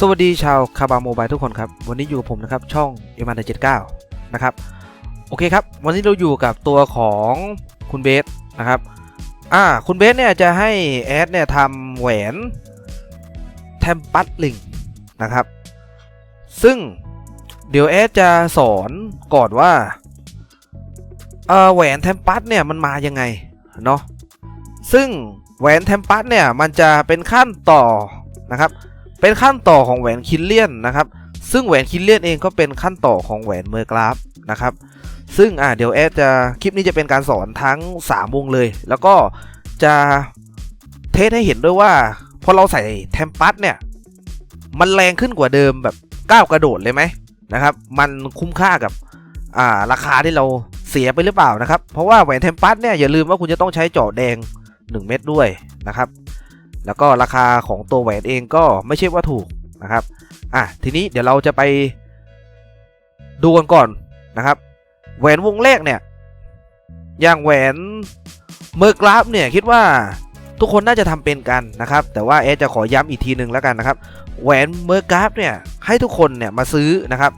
สวัสดีชาวคาบาโมบายทุกคนครับ วันนี้อยู่กับผมนะครับ ช่องเอมันเจ็ดเก้านะครับ โอเคครับ วันนี้เราอยู่กับตัวของคุณเบสนะครับ อ่า คุณเบสเนี่ยจะให้แอดเนี่ยทำแหวนแทมปัสลิงนะครับ ซึ่งเดี๋ยวแอดจะสอนก่อนว่าเออแหวนแทมปัสเนี่ยมันมายังไงเนาะ ซึ่งแหวนแทมปัสเนี่ยมันจะเป็นขั้นต่อนะครับ เป็นขั้นต่อของแหวนคิลเลียนนะครับ ซึ่งแหวนคิลเลียนเองก็เป็นขั้นต่อของแหวนเมอร์กราฟนะครับ ซึ่งอ่าเดี๋ยวแอดจะคลิปนี้จะเป็นการสอนทั้ง 3 วงเลย แล้วก็จะเทสให้เห็นด้วยว่าพอเราใส่แทมปัสเนี่ย มันแรงขึ้นกว่าเดิมแบบก้าวกระโดดเลยไหมนะครับ มันคุ้มค่ากับอ่าราคาที่เราเสียไปหรือเปล่านะครับ เพราะว่าแหวนเทมปัสเนี่ยอย่าลืมว่าคุณจะต้องใช้จาะแดง 1 เม็ดด้วยนะครับ แล้วก็ราคาของตัวแหวนเองก็ไม่ใช่ว่าถูกนะครับอะทีนี้เดี๋ยวเราจะไปดูกันก่อนนะครับ แหวนวงแรกเนี่ย อย่างแหวนเมอร์กราฟเนี่ยคิดว่าทุกคนน่าจะทำเป็นกันนะครับ แต่ว่าเอสจะขอย้ำอีกทีหนึ่งแล้วกันนะครับ แหวนเมอร์กราฟเนี่ยให้ทุกคนเนี่ยมาซื้อนะครับ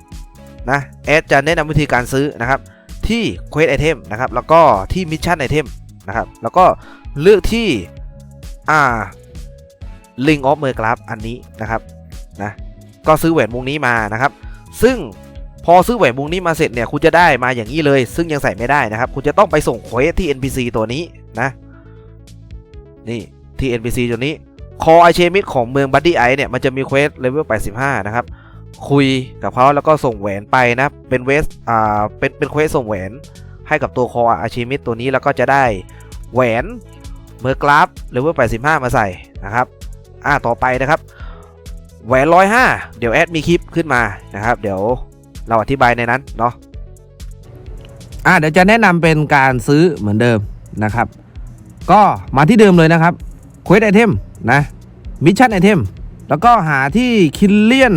นะเอสจะแนะนำวิธีการซื้อนะครับ ที่ Quest Item นะครับ แล้วก็ที่ Mission Item นะครับ แล้วก็เลือกที่อ่า Ring of m e r g r a p อันนี้นะครับนะก็ซื้อแหวนวงนี้มานะครับ ซึ่งพอซื้อแหวนวงนี้มาเสร็จเนี่ยคุณจะได้มาอย่างนี้เลย ซึ่งยังใส่ไม่ได้นะครับ คุณจะต้องไปส่งเควสที่ NPC ตัวนี้นะนี่ที่ NPC ตัวนี้คอไอเชมิดของเมืองบัดดี้ไอเนี่ยมันจะมีเควสเลเวล85 นะครับ คุยกับเขาแล้วก็ส่งแหวนไปนะ เป็นเวสอ่าเป็นเป็นเควสส่งแหวนให้กับตัวคอไอเชมิดตัวนี้แล้วก็จะได้แหวนเมอร์กราฟเลเวล85 มาใส่นะครับ อ่าต่อไปนะครับแหวนร้อยห้าเดี๋ยวแอดมีคลิปขึ้นมานะครับ เดี๋ยวเราอธิบายในนั้นเนาะอ่าเดี๋ยวจะแนะนำเป็นการซื้อเหมือนเดิมนะครับ ก็มาที่เดิมเลยนะครับ Quest Item นะ Mission Item แล้วก็หาที่คิลเลียน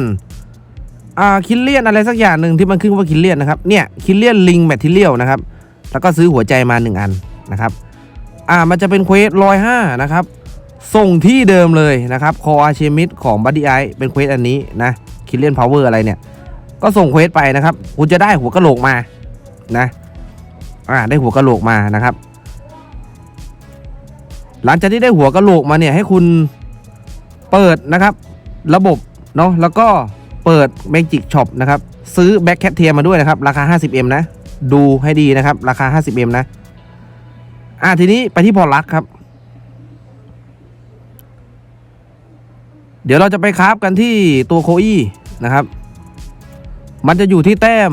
อ่าคิลเลียนอะไรสักอย่างหนึ่งที่มันขึ้นว่าคิลเลียนนะครับเนี่ยคิลเลียนลิงแมทเทียลนะครับแล้วก็ซื้อหัวใจมา 1 อันนะครับอ่ามันจะเป็นเควสร้อยห้านะครับ ส่งที่เดิมเลยนะครับคออาเชมิดของบัดดี้ไอเป็นเควสอันนี้นะคิลเลียนพาวเวอร์อะไรเนี่ย ก็ส่งเควสไปนะครับ คุณจะได้หัวกะโหลกมานะอ่าได้หัวกะโหลกมานะครับ หลังจากที่ได้หัวกะโหลกมาเนี่ยให้คุณเปิดนะครับ ระบบเนาะแล้วก็เปิด Magic Shop นะครับซื้อแบ็คแคทเทียมาด้วยนะครับ ราคา 50M นะ ดูให้ดีนะครับ ราคา 50M นะ อ่าทีนี้ไปที่พอลักครับ ดี๋ยวเราจะไปคราฟกันที่ตัวโคอี้นะครับ มันจะอยู่ที่แต้ม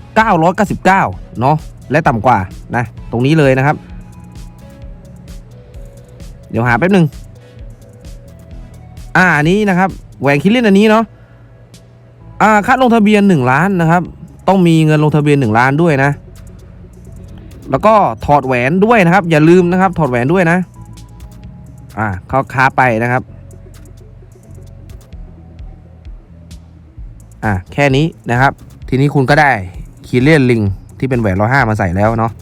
999 เนาะ และต่ำกว่านะ ตรงนี้เลยนะครับ เดี๋ยวหาแป๊บหนึ่งอ่าอันนี้นะครับแหวนคิลเลนอันนี้เนาะ อ่าค่าลงทะเบียน 1 ล้านนะครับ ต้องมีเงินลงทะเบียน 1 ล้านด้วยนะ แล้วก็ถอดแหวนด้วยนะครับ อย่าลืมนะครับ ถอดแหวนด้วยนะ อ่าเขาค้าไปนะครับ อะแค่นี้นะครับ ทีนี้คุณก็ได้คีเลียนลิงที่เป็นแหวนร้อยห้ามาใส่แล้วเนาะ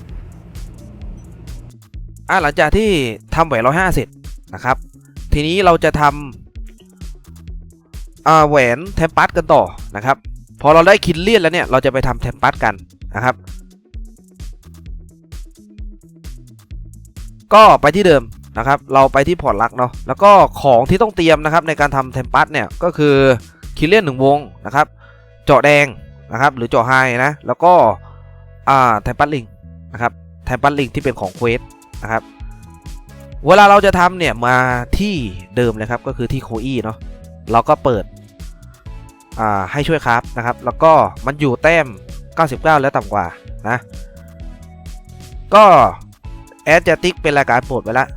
อ่าหลังจากที่ทำแหวนร้อยห้าเสร็จนะครับ ทีนี้เราจะทำอ่าแหวนแทมปัสกันต่อนะครับพอเราได้คินเลียนแล้วเนี่ยเราจะไปทำแทมปัสกันนะครับ ก็ไปที่เดิมนะครับ เราไปที่พอร์ตลักเนาะแล้วก็ของที่ต้องเตรียมนะครับในการทำแทมปัสเนี่ยก็คือ คินเลียนหนึ่งวงนะครับเจาะแดงนะครับหรือเจาะไฮนะแล้วก็อ่าแทมปัสลิงนะครับแทมปัสลิงที่เป็นของเควสนะครับเวลาเราจะทำเนี่ยมาที่เดิมเลยครับก็คือที่โคอี้เนาะเราก็เปิดอ่าให้ช่วยครับนะครับ แล้วก็มันอยู่แต้ม 99 แล้วต่ำกว่านะก็แอดจะติ๊กเป็นรายการโปรดไว้ล้ว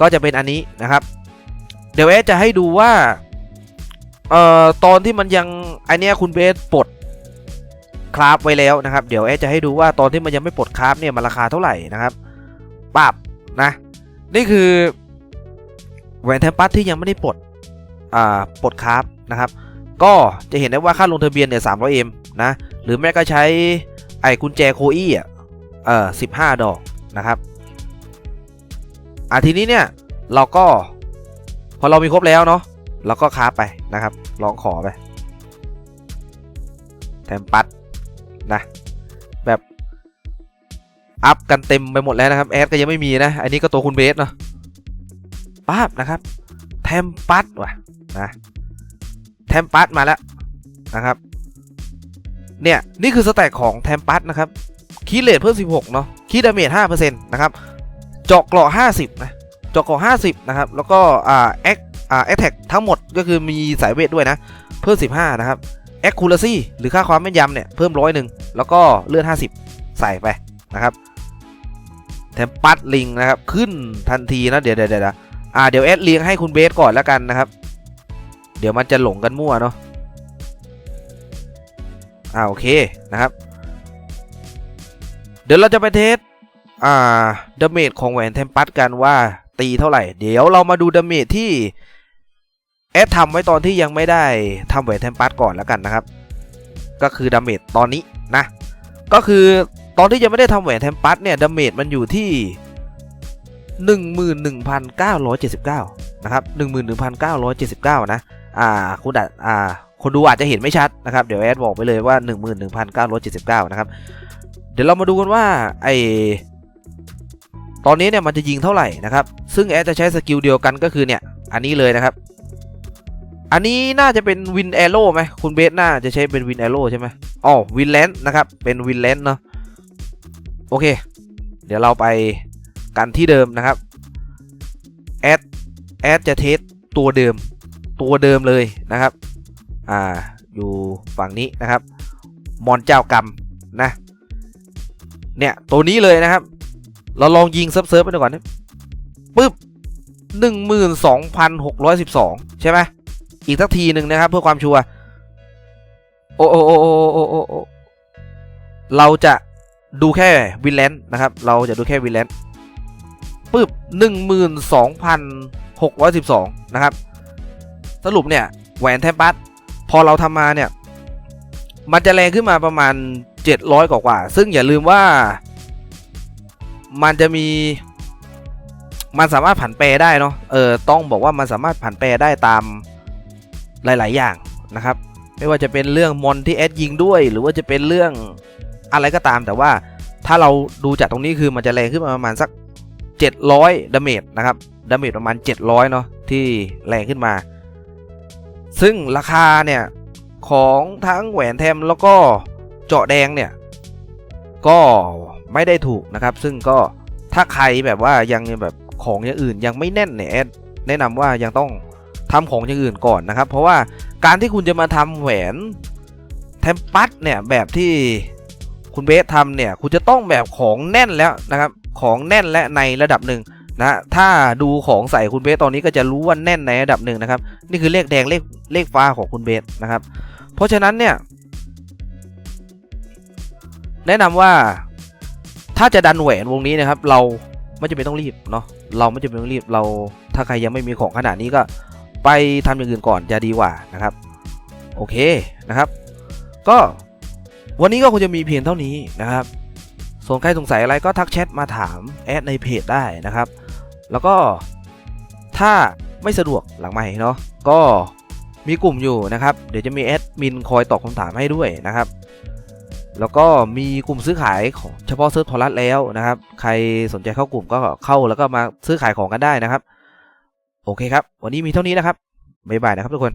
ก็จะเป็นอันนี้นะครับ เดี๋ยวแอดจะให้ดูว่า เอ่อตอนที่มันยังไอเนี้ยคุณเบสปลดคราฟไว้แล้วนะครับ เดี๋ยวแอดจะให้ดูว่าตอนที่มันยังไม่ปลดคราฟเนี่ยมันราคาเท่าไหร่นะครับปับนะ นี่คือแหวนเทมปัสที่ยังไม่ได้ปลดอ่าปลดคราฟนะครับ ก็จะเห็นได้ว่าค่าลงทะเบียนเนี่ย300 m นะ หรือแม่ก็ใช้ไอ้กุญแจโคอี้อะเออ15ดอกนะครับอะทีนี้เนี่ยเราก็พอเรามีครบแล้วเนาะ แล้วก็ค้าไปนะครับลองขอไปแถมปัดนะแบบอัพกันเต็มไปหมดแล้วนะครับแอดก็ยังไม่มีนะ อันนี้ก็ตัวคุณเบสเนาะป้าบนะครับ แทมปัดว่ะนะแทมปัดมาแล้วนะครับ เนี่ยนี่คือสแต็กของแทมปัดนะครับคีเลทเพิ่ม 16 เนาะคีดาเมจ5%นะครับ เจาะเกราะ50 นะ เจาะเกราะ50 นะครับ แล้วก็อ่าแอค อ่าแอคแท็กทั้งหมดก็คือมีสายเวทด้วยนะ เพิ่ม 15 นะครับแอคคูลซี่หรือค่าความแม่นยำเนี่ย เพิ่มร้อยหนึ่งแล้วก็เลือด 50 ใส่ไปนะครับแถมปัดลิงนะครับ ขึ้นทันทีนะ เดี๋ยวเดี๋ยวเดี๋ยวอ่าเดี๋ยวแอดเลียงให้คุณเบสก่อนแล้วกันนะครับ เดี๋ยวมันจะหลงกันมั่วเนาะอ่าโอเคนะครับ เดี๋ยวเราจะไปเทสอ่าดาเมจของแหวนเทมปัสกันว่าตีเท่าไหร่ เดี๋ยวเรามาดูดาเมจที่ แอดทำไว้ตอนที่ยังไม่ได้ทำแหวนเทมปัสก่อนแล้วกันนะครับ ก็คือดาเมจตอนนี้นะ ก็คือตอนที่ยังไม่ได้ทำแหวนเทมปัสเนี่ยดาเมจมันอยู่ที่ 11,979 นะครับ 11,979 นะ อ่าคุณอาจอ่าคนดูอาจจะเห็นไม่ชัดนะครับ เดี๋ยวแอดบอกไปเลยว่า 11,979 นะครับ เดี๋ยวเรามาดูกันว่าไอตอนนี้เนี่ยมันจะยิงเท่าไหร่นะครับ ซึ่งแอดจะใช้สกิลเดียวกันก็คือเนี่ย อันนี้เลยนะครับ อันนี้น่าจะเป็นวินแอโร่ไหมคุณเบสน่าจะใช้เป็นวินแอโร่ใช่ไหมอ๋อวินแลนด์นะครับ เป็นวินแลนด์เนาะโอเค เดี๋ยวเราไปกันที่เดิมนะครับแอดแอดจะเทสตัวเดิมตัวเดิมเลยนะครับ อ่า อยู่ฝั่งนี้นะครับ มอนเจ้ากรรมนะ เนี่ย ตัวนี้เลยนะครับ เราลองยิงเซิร์ฟเซิร์ฟไปดูก่อนนะปึ๊บหนึ่งหมื่นสองพันหกร้อยสิบสองใช่ไหม อีกสักทีหนึ่งนะครับ เพื่อความชัวร์โอ้โอ้โอ้โอ้โอ้โอ้โอ้เราจะดูแค่วินแลนด์นะครับ เราจะดูแค่วินแลนด์ปึ๊บหนึ่งหมื่นสองพันหกร้อยสิบสองนะครับ สรุปเนี่ยแหวนแทมปัสพอเราทำมาเนี่ย มันจะแรงขึ้นมาประมาณ 700 กว่ากว่า ซึ่งอย่าลืมว่า มันจะมี มันสามารถผันแปรได้เนาะ เออ ต้องบอกว่ามันสามารถผันแปรได้ตาม หลาย ๆ อย่างนะครับ ไม่ว่าจะเป็นเรื่องมอนที่แอดยิงด้วย หรือว่าจะเป็นเรื่องอะไรก็ตาม แต่ว่าถ้าเราดูจากตรงนี้คือมันจะแรงขึ้นมาประมาณสัก 700ดาเมจนะครับดาเมจประมาณ 700 เนาะที่แรงขึ้นมา ซึ่งราคาเนี่ย ของทั้งแหวนแทมแล้วก็เจาะแดงเนี่ย ก็ไม่ได้ถูกนะครับ ซึ่งก็ถ้าใครแบบว่ายังแบบของอย่างอื่นยังไม่แน่นเนี่ยแอดแนะนำว่ายังต้อง ทำของอย่างอื่นก่อนนะครับ เพราะว่าการที่คุณจะมาทำแหวนแทมปัสเนี่ยแบบที่คุณเบสทำเนี่ยคุณจะต้องแบบของแน่นแล้วนะครับ ของแน่นและในระดับหนึ่งนะถ้าดูของใส่คุณเบสตอนนี้ก็จะรู้ว่าแน่นในระดับหนึ่งนะครับ นี่คือเลขแดงเลขเลขฟ้าของคุณเบสนะครับ เพราะฉะนั้นเนี่ย แนะนำว่าถ้าจะดันแหวนวงนี้นะครับ เราไม่จำเป็นต้องรีบเนาะเราไม่จำเป็นต้องรีบเราถ้าใครยังไม่มีของขนาดนี้ก็ ไปทำอย่างอื่นก่อนจะดีกว่านะครับ โอเคนะครับ ก็วันนี้ก็คงจะมีเพียงเท่านี้นะครับส่วนใครสงสัยอะไรก็ทักแชทมาถามแอดในเพจได้นะครับ แล้วก็ถ้าไม่สะดวกหลังใหม่เนาะก็มีกลุ่มอยู่นะครับ เดี๋ยวจะมีแอดมินคอยตอบคำถามให้ด้วยนะครับ แล้วก็มีกลุ่มซื้อขายของเฉพาะเซิร์ฟทอรัสแล้วนะครับ ใครสนใจเข้ากลุ่มก็เข้าแล้วก็มาซื้อขายของกันได้นะครับ โอเคครับ วันนี้มีเท่านี้นะครับบ๊ายบายนะครับทุกคน